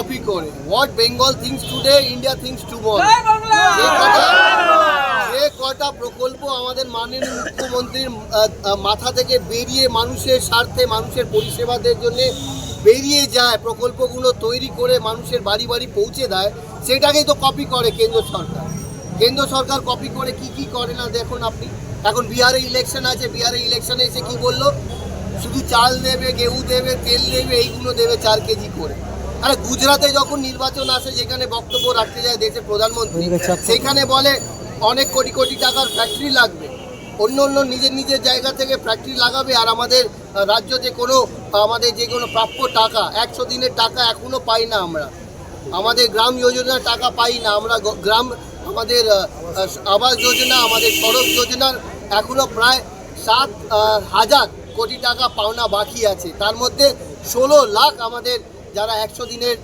Copy করে। What Bengal thinks today India thinks tomorrow যে কটা প্রকল্প আমাদের মাননীয় মুখ্যমন্ত্রীর মাথা থেকে বেরিয়ে মানুষের স্বার্থে মানুষের পরিষেবাদের জন্য বেরিয়ে যায় প্রকল্পগুলো তৈরি করে মানুষের বাড়ি বাড়ি পৌঁছে দেয় সেটাকেই তো কপি করে কেন্দ্র সরকার। কেন্দ্র সরকার কপি করে কি কি করে না দেখুন আপনি। এখন বিহারে ইলেকশন আছে বিহারে ইলেকশনে এসে কি বলল? শুধু চাল দেবে গেহু দেবে তেল দেবে এইগুলো দেবে চার কেজি করে। আরে গুজরাটে যখন নির্বাচন আসে যেখানে বক্তব্য রাখতে যায় দেশের প্রধানমন্ত্রী সেখানে বলে অনেক কোটি কোটি টাকার ফ্যাক্টরি লাগবে। অন্য অন্য নিজের নিজের জায়গা থেকে ফ্যাক্টরি লাগাবে আর আমাদের রাজ্য যে কোনো আমাদের যে কোনো প্রাপ্য টাকা একশো দিনের টাকা এখনও পাই না আমরা। আমাদের গ্রাম যোজনার টাকা পাই না আমরা গ্রাম আমাদের আবাস যোজনা আমাদের সড়ক যোজনার এখনও প্রায় সাত হাজার কোটি টাকা পাওনা বাকি আছে। তার মধ্যে ষোলো লাখ আমাদের যারা একশো দিনের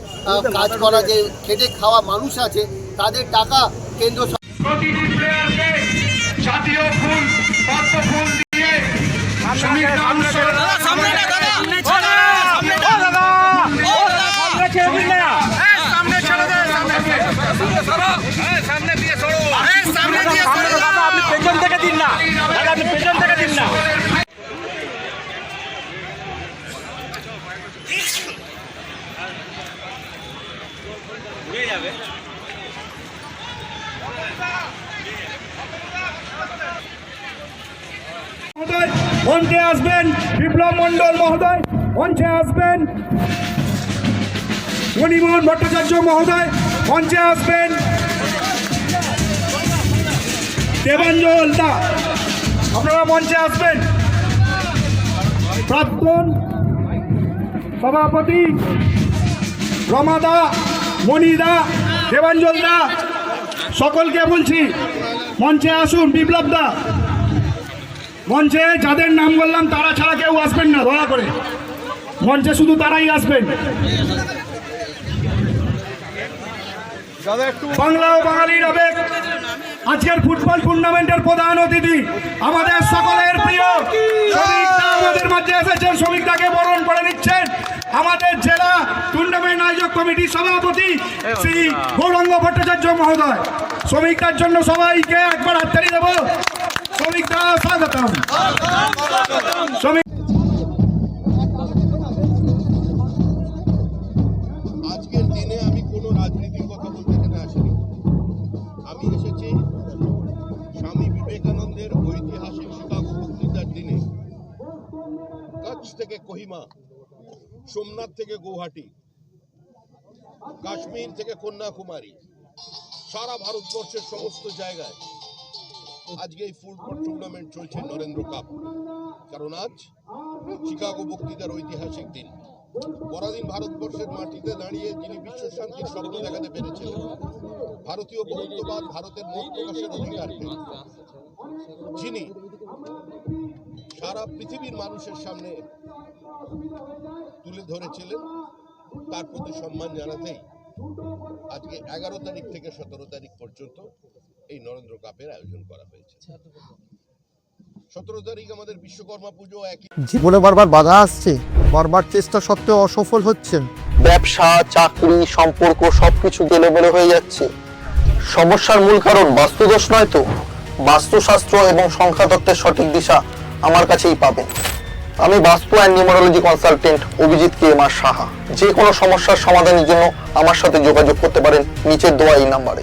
কাজ করা যে খেটে খাওয়া মানুষ আছে তাদের টাকা কেন্দ্র সরকার জাতীয় ফুল পদ্ম ফুল দিয়ে মঞ্চে আসবেন, বিপ্লব মণ্ডল মহোদয়, মঞ্চে আসবেন। মণিমোহন ভট্টাচার্য মহোদয়, মঞ্চে আসবেন। দেবাঞ্জল দা আপনারা মঞ্চে আসবেন। প্রাক্তন সভাপতি রমাদা মণিদা দেবাঞ্জল দা, সকলকে বলছি, মঞ্চে আসুন, বিপ্লব দা। মঞ্চে যাদের নাম বললাম, তারা ছাড়া কেউ আসবেন না, দয়া করে। মঞ্চে শুধু তারাই আসবেন। বাংলা ও বাঙালির আবেগ। আজকের ফুটবল টুর্নামেন্টের প্রধান অতিথি আমাদের সকলের প্রিয় মাঝে এসেছেন। শ্রমিকদাকে বরণ করে নিচ্ছেন আমাদের জেলা টুর্নামেন্ট আয়োজক কমিটির সভাপতি শ্রী গৌরাঙ্গ ভট্টাচার্য মহোদয়। শ্রমিকদার জন্য সবাইকে একবার হাততালি দেবো। শ্রমিকদা স্বাগতম। আজকের দিনে আমি কোনো রাজনীতির কথা বলতে এখানে আসিনি। আমি এসেছি স্বামী বিবেকানন্দের ঐতিহাসিক দিনে। কচ্ছ থেকে কোহিমা, সোমনাথ থেকে গৌহাটি, কাশ্মীর থেকে কন্যাকুমারী, সারা ভারতবর্ষের সমস্ত জায়গায় আজকে এই ফুটবল টুর্নামেন্ট চলছে নরেন্দ্র কাপ। কারণ আজ শিকাগো বক্তৃতার ঐতিহাসিক দিন। পরাধীন ভারতবর্ষের মাটিতে দাঁড়িয়ে যিনি বিশ্ব শান্তির স্বপ্ন দেখাতে পেরেছিলেন ভারতীয় বহুত্ববাদ ভারতের মত প্রকাশের অধিকার যিনি সারা পৃথিবীর মানুষের সামনে তুলে ধরেছিলেন, তার প্রতি সম্মান জানাতেই আজকে এগারো তারিখ থেকে সতেরো তারিখ পর্যন্ত এই নরেন্দ্র কাপের আয়োজন করা হয়েছে। সতেরো তারিখ আমাদের বিশ্বকর্মা পুজো একই। জীবনে বারবার বাধা আসছে। বারবার চেষ্টা সত্ত্বেও অসফল হচ্ছেন। ব্যবসা চাকরি সম্পর্ক সবকিছু গেলেবলে হয়ে যাচ্ছে। সমস্যার মূল কারণ বাস্তুদোষ নয় তো? বাস্তুশাস্ত্র এবং সংখ্যাতত্ত্বের সঠিক দিশা আমার কাছেই পাবেন। আমি vastu and numerology consultant Abhijit K M R Saha. যে কোনো সমস্যার সমাধানের জন্য আমার সাথে যোগাযোগ করতে পারেন নিচের দেওয়া এই নাম্বারে।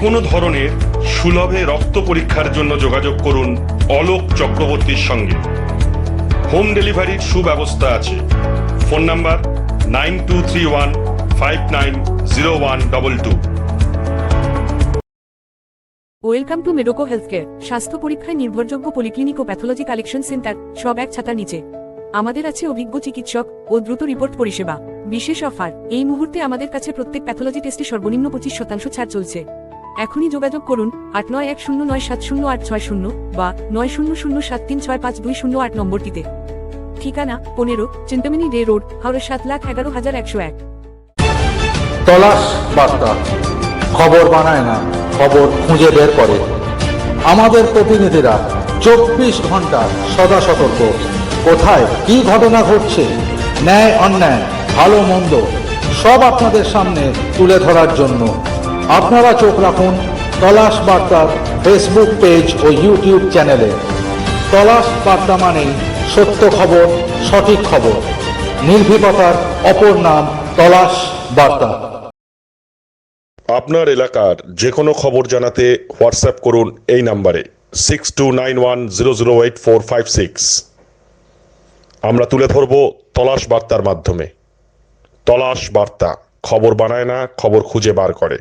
কোনো ধরনের সুলভে রক্ত পরীক্ষার জন্য যোগাযোগ করুন অলোক চক্রবর্তীর সঙ্গে। হোম ডেলিভারির সুব্যবস্থা আছে। Phone number nine two three one five nine zero one double two. Welcome to Medoco healthcare. স্বাস্থ্য পরীক্ষায় নির্ভরযোগ্য পলিক্লিনিক ও প্যাথোলজি কালেকশন সেন্টার, সব এক ছাতার নিচে। আমাদের আছে অভিজ্ঞ চিকিৎসক ও দ্রুত রিপোর্ট পরিষেবা। বিশেষ অফার। এই মুহূর্তে আমাদের কাছে প্রত্যেক প্যাথোলজি টেস্টে সর্বনিম্ন পঁচিশ শতাংশ ছাড় চলছে। এখনই যোগাযোগ করুন আট নয় এক শূন্য নয় সাত শূন্য আট ছয় শূন্য বা নয় শূন্য শূন্য সাত তিন ছয় পাঁচ দুই শূন্য আট নম্বরটিতে। ঠিকানা, পনেরো, চিন্তামিনি ডে রোড, হাওড়া সাত লাখ এগারো হাজার একশো এক। তলাশ বার্তা। খবর বানায় না, খবর খুঁজে বের করে। আমাদের প্রতিনিধিরা চব্বিশ ঘণ্টা সদা সতর্ক। কোথায় কি ঘটনা ঘটছে? ন্যায়, অন্যায়, ভালো, মন্দ, সব আপনাদের সামনে তুলে ধরার জন্য আপনারা চোখ রাখুন তলাশ বার্তার ফেসবুক পেজ ও ইউটিউব চ্যানেলে তলাশ বার্তা মানেই সত্য খবর, সঠিক খবর। নির্ভীকতার অপর নাম তলাশ বার্তা। আপনার এলাকার যে কোনো খবর জানাতে হোয়াটসঅ্যাপ করুন এই নাম্বারে six two nine one zero zero eight four five six আমরা তুলে ধরব তলাশ বার্তার মাধ্যমে। তলাশ বার্তা, খবর বানায় না, খবর খুঁজে বার করে।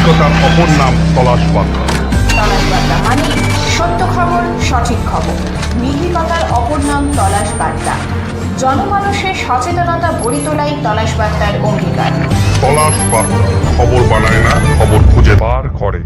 নির্ভীকতার অপর নাম তলাশ বার্তা তলাশ বার্তা মানে সত্য খবর সঠিক খবর। নির্ভীকতার অপর নাম তলাশ বার্তা। জনমানুষের সচেতনতা গড়ি তোলাই তলাশ বার্তার অঙ্গীকার। তলাশ বার্তা খবর বানায় না খবর খুঁজে বার করে।